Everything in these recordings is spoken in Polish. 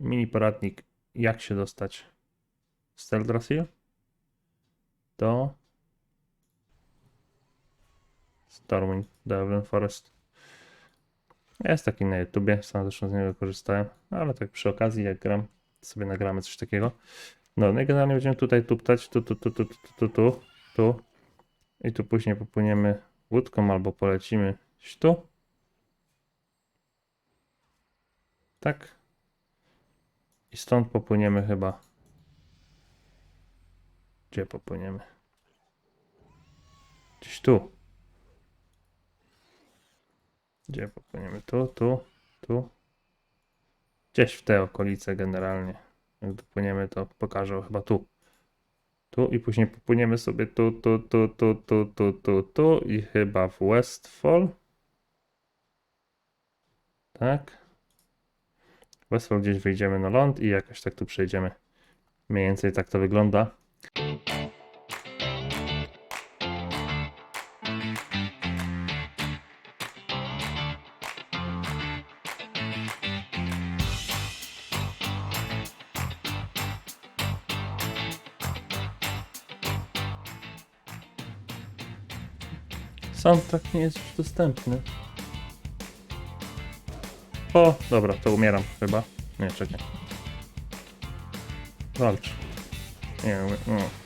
mini poradnik, jak się dostać z Teldrassil do Stormwind Devlin Forest. Jest taki na YouTubie, sam zresztą z niego korzystałem, ale tak przy okazji, jak gram, sobie nagramy coś takiego. No, no i generalnie będziemy tutaj tuptać, tu, tu, tu, tu, tu, tu, tu, tu. I tu później popłyniemy łódką albo polecimy tu. Tak. I stąd popłyniemy chyba. Gdzie popłyniemy? Gdzieś tu. Gdzie popłyniemy? Tu, tu, tu. Gdzieś w te okolice generalnie. Jak dopłyniemy, to pokażę chyba tu. Tu i później popłyniemy sobie tu, tu, tu, tu, tu, tu, tu, tu i chyba w Westfall. Tak. W Westfall gdzieś wyjdziemy na ląd i jakoś tak tu przejdziemy. Mniej więcej tak to wygląda. Soundtrack nie jest już dostępny. O, dobra, to umieram chyba. Nie, czekaj. Walcz. Nie, umie- no.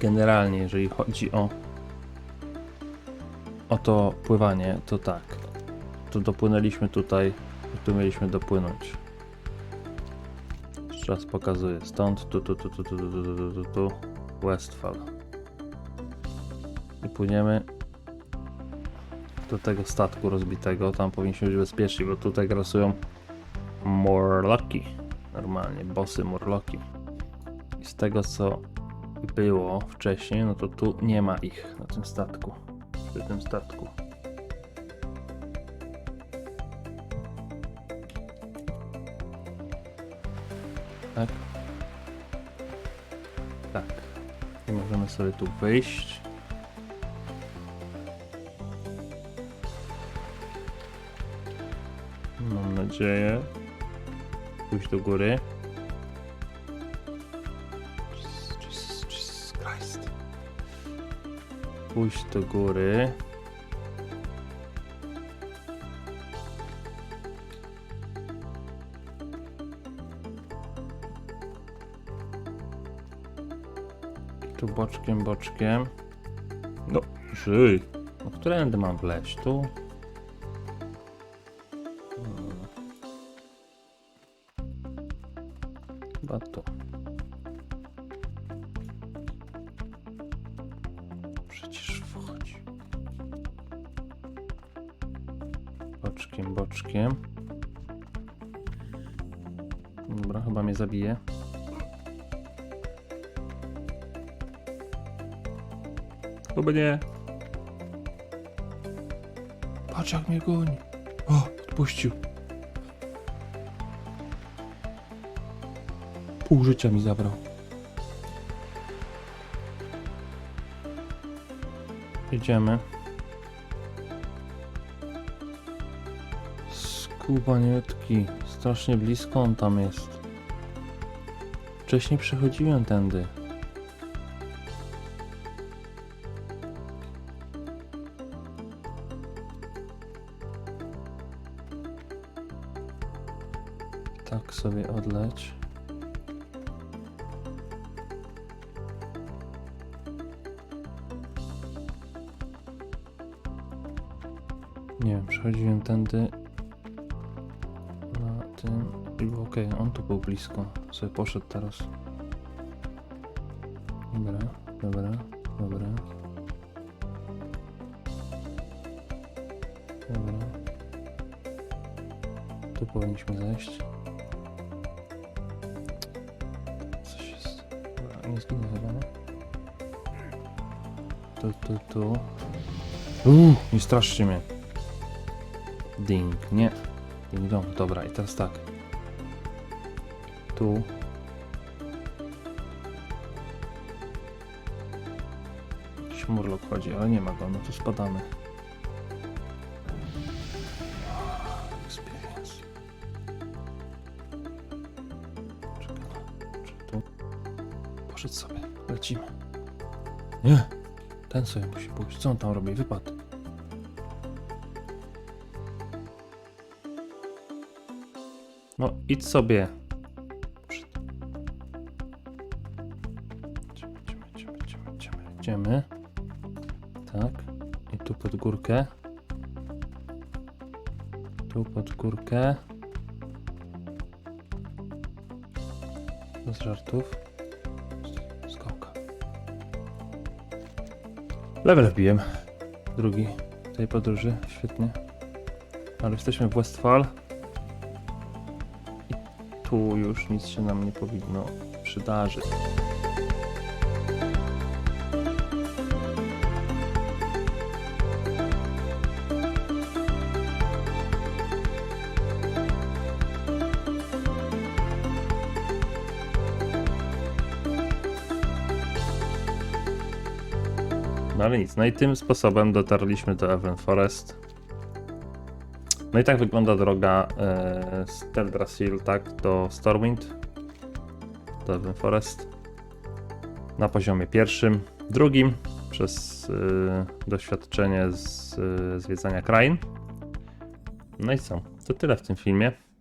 Generalnie, jeżeli chodzi o o to pływanie, to tak. To dopłynęliśmy tutaj tu mieliśmy dopłynąć. Jeszcze raz pokazuję. Stąd, tu, tu, tu, tu, tu, tu, tu, tu, tu, tu, Westfall. I płyniemy do tego statku rozbitego. Tam powinniśmy być bezpieczni, bo tutaj grasują Morlocki. Normalnie, bossy Morlocki. I z tego co było wcześniej, no to tu nie ma ich na tym statku. Przy tym statku. Tak. Tak. I możemy sobie tu wyjść. Mam nadzieję. Pójść do góry. Christ. Pójść do góry. Tu boczkiem, boczkiem. No, żyj. No, którędy mam wleźć? Tu? Hmm. Chyba tu. Boczkiem. Dobra, chyba mnie zabije. Chyba nie. Patrz jak mnie goni. O, odpuścił. Pół życia mi zabrał. Jedziemy. Skubaniutki. Strasznie blisko on tam jest. Wcześniej przechodziłem tędy. Tak sobie odleć. Nie przechodziłem tędy okej, on tu był blisko. Sobie poszedł teraz. Dobra, dobra, dobra. Dobra. Tu powinniśmy zejść. Coś jest. Dobra, nie zginę chyba, nie? Tu, tu, tu. Uuu, nie straszcie mnie. Ding, nie. Ding dong, dobra, i teraz tak. Tu. Murlok chodzi, ale nie ma go, no to spadamy. Poszedł sobie, lecimy. Nie, ten sobie musi pójść. Co on tam robi? Wypadł. No, idź sobie. Idziemy. Tak. I tu pod górkę. Tu pod górkę. Bez żartów. Skałka. Level wbiłem. Drugi tej podróży. Świetnie. Ale jesteśmy w Westfall. I tu już nic się nam nie powinno przydarzyć. No ale nic, no i tym sposobem dotarliśmy do Even Forest. No i tak wygląda droga e, z Teldrassil, tak, do Stormwind, do Even Forest. Na poziomie pierwszym, drugim, przez e, doświadczenie z e, zwiedzania krain. No i co, to tyle w tym filmie.